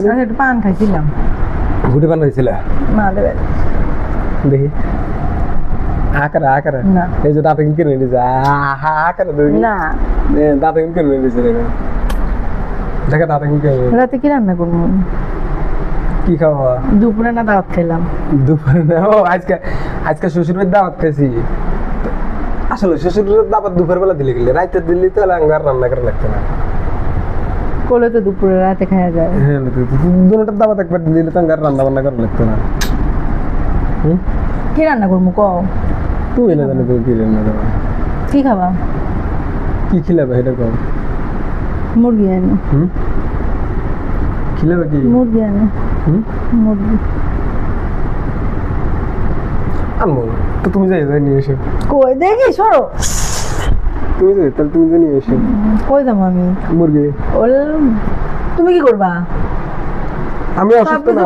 একটু পান খাইছিলাম। ঘুটে পান হয়েছিল মা দেখি। আকারে আকারে। না। এই যে দাঁতে কিনে নিয়েছে আকারে দেখি। না। এ, দাঁতে কিনে নিয়েছে দেখো। দেখে দাঁতে কিনে রাতে কি রান্না করব? কি খাওয়া দুপুরে না দাওয়াত খেলাম। দুপুরে না ও আজকে আজকে শ্বশুরের দাওয়াত খেয়েছি। আসলে শ্বশুরের দাওয়াত দুপুর বেলা দিলে গেলে রাইতে দিল্লি তো রান্না করে লাগতো না। করলে তো দুপুরে রাতে খাওয়া যায়। হ্যাঁ দুটার দাওয়াত একবার দিলে তো আঙ্গার রান্না বান্না করে লাগতো না। হুম? কি রান্না করব ক তুমি না জানো তুমি কি রান্না করো কি খাবা? কি খিলাবে এটা কম মুরগি আনো। হুম? খিলাবে কি? মুরগি আনো। হুম? মুরগি। আনব। তো তুমি যাই যাই নিয়ে এসো। কই? দেখি সরো। তুমি যাই তাহলে তুমি নিয়ে এসো। কই যাব আমি? মুরগি। ওল তুমি কি করবা? আমি অসুস্থ না।